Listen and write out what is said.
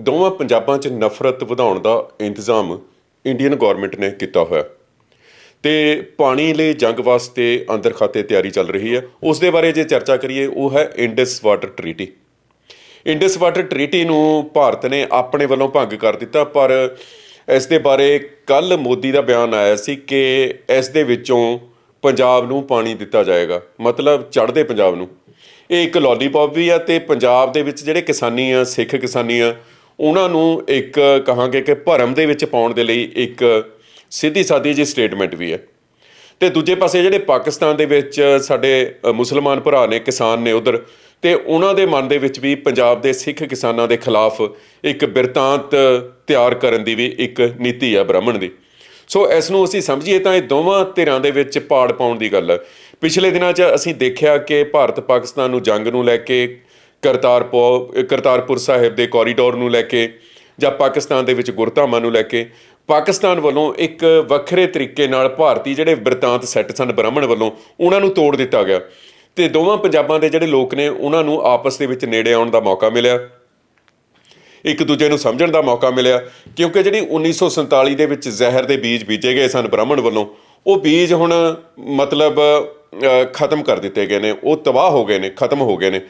ਦੋਵਾਂ ਪੰਜਾਬਾਂ 'ਚ ਨਫ਼ਰਤ ਵਧਾਉਣ ਦਾ ਇੰਤਜ਼ਾਮ ਇੰਡੀਅਨ ਗਵਰਨਮੈਂਟ ਨੇ ਕੀਤਾ ਹੋਇਆ। ਤੇ ਪਾਣੀ ਲਈ ਜੰਗ ਵਾਸਤੇ ਅੰਦਰ ਖਾਤੇ ਤਿਆਰੀ ਚੱਲ ਰਹੀ ਹੈ। ਉਸ ਦੇ ਬਾਰੇ ਜੇ ਚਰਚਾ ਕਰੀਏ, ਉਹ ਹੈ Indus water treaty. Indus water treaty ਨੂੰ ਭਾਰਤ ਨੇ ਆਪਣੇ ਵੱਲੋਂ ਭੰਗ ਕਰ ਦਿੱਤਾ, ਪਰ ਇਸ ਦੇ ਬਾਰੇ ਕੱਲ ਮੋਦੀ ਦਾ ਬਿਆਨ ਆਇਆ ਸੀ ਕਿ ਇਸ ਦੇ ਵਿੱਚੋਂ ਪੰਜਾਬ ਨੂੰ ਪਾਣੀ ਦਿੱਤਾ ਜਾਏਗਾ। ਮਤਲਬ ਚੜ੍ਹਦੇ ਪੰਜਾਬ ਨੂੰ। ਇਹ ਇੱਕ ਲੋਲੀਪੌਪ ਵੀ ਆ ਤੇ ਪੰਜਾਬ ਦੇ ਵਿੱਚ ਜਿਹੜੇ ਕਿਸਾਨੀ ਆ, ਸਿੱਖ ਕਿਸਾਨੀ ਆ ਉਹਨਾਂ ਨੂੰ ਇੱਕ ਕਹਾਂਗੇ ਕਿ ਭਰਮ ਦੇ ਵਿੱਚ ਪਾਉਣ ਦੇ ਲਈ ਇੱਕ ਸਿੱਧੀ ਸਾਦੀ ਜੀ ਸਟੇਟਮੈਂਟ ਵੀ ਹੈ। ਤੇ ਦੂਜੇ ਪਾਸੇ ਜਿਹੜੇ ਪਾਕਿਸਤਾਨ ਦੇ ਵਿੱਚ ਸਾਡੇ ਮੁਸਲਮਾਨ ਭਰਾ ਨੇ, ਕਿਸਾਨ ਨੇ ਉਧਰ, ਤੇ ਉਹਨਾਂ ਦੇ ਮਨ ਦੇ ਵਿੱਚ ਵੀ ਪੰਜਾਬ ਦੇ ਸਿੱਖ ਕਿਸਾਨਾਂ ਦੇ ਖਿਲਾਫ ਇੱਕ ਬਿਰਤਾਂਤ ਤਿਆਰ ਕਰਨ ਦੀ ਵੀ ਇੱਕ ਨੀਤੀ ਆ ਬ੍ਰਾਹਮਣ ਦੀ। ਸੋ ਇਸ ਨੂੰ ਅਸੀਂ ਸਮਝੀਏ ਤਾਂ ਇਹ ਦੋਵਾਂ ਧਿਰਾਂ ਦੇ ਵਿੱਚ ਪਾੜ ਪਾਉਣ ਦੀ ਗੱਲ ਹੈ। ਪਿਛਲੇ ਦਿਨਾਂ 'ਚ ਅਸੀਂ ਦੇਖਿਆ ਕਿ ਭਾਰਤ ਪਾਕਿਸਤਾਨ ਨੂੰ ਜੰਗ ਨੂੰ ਲੈ ਕੇ ਕਰਤਾਰਪੁਰ ਕਰਤਾਰਪੁਰ ਸਾਹਿਬ ਦੇ ਕੋਰੀਡੋਰ ਨੂੰ ਲੈ ਕੇ ਜਾਂ ਪਾਕਿਸਤਾਨ ਦੇ ਵਿੱਚ ਗੁਰਧਾਮਾਂ ਨੂੰ ਲੈ ਕੇ, ਪਾਕਿਸਤਾਨ ਵੱਲੋਂ ਇੱਕ ਵੱਖਰੇ ਤਰੀਕੇ ਨਾਲ ਭਾਰਤੀ ਜਿਹੜੇ ਬਿਰਤਾਂਤ ਸੈੱਟ ਸਨ ਬ੍ਰਾਹਮਣ ਵੱਲੋਂ, ਉਹਨਾਂ ਨੂੰ ਤੋੜ ਦਿੱਤਾ ਗਿਆ। ਤੇ ਦੋਵਾਂ ਪੰਜਾਬਾਂ ਦੇ ਜਿਹੜੇ ਲੋਕ ਨੇ, ਉਹਨਾਂ ਨੂੰ ਆਪਸ ਦੇ ਵਿੱਚ ਨੇੜੇ ਆਉਣ ਦਾ ਮੌਕਾ ਮਿਲਿਆ। ਇੱਕ ਦੂਜੇ ਨੂੰ ਸਮਝਣ ਦਾ ਮੌਕਾ ਮਿਲਿਆ, ਕਿਉਂਕਿ ਜਿਹੜੀ 1947 ਦੇ ਵਿੱਚ ਜ਼ਹਿਰ ਦੇ ਬੀਜ ਬੀਜੇ ਗਏ ਸਨ ਬ੍ਰਾਹਮਣ ਵੱਲੋਂ, ਉਹ ਬੀਜ ਹੁਣ ਮਤਲਬ ਖਤਮ ਕਰ ਦਿੱਤੇ ਗਏ ਨੇ, ਉਹ ਤਬਾਹ ਹੋ ਗਏ ਨੇ, ਖਤਮ ਹੋ ਗਏ ਨੇ।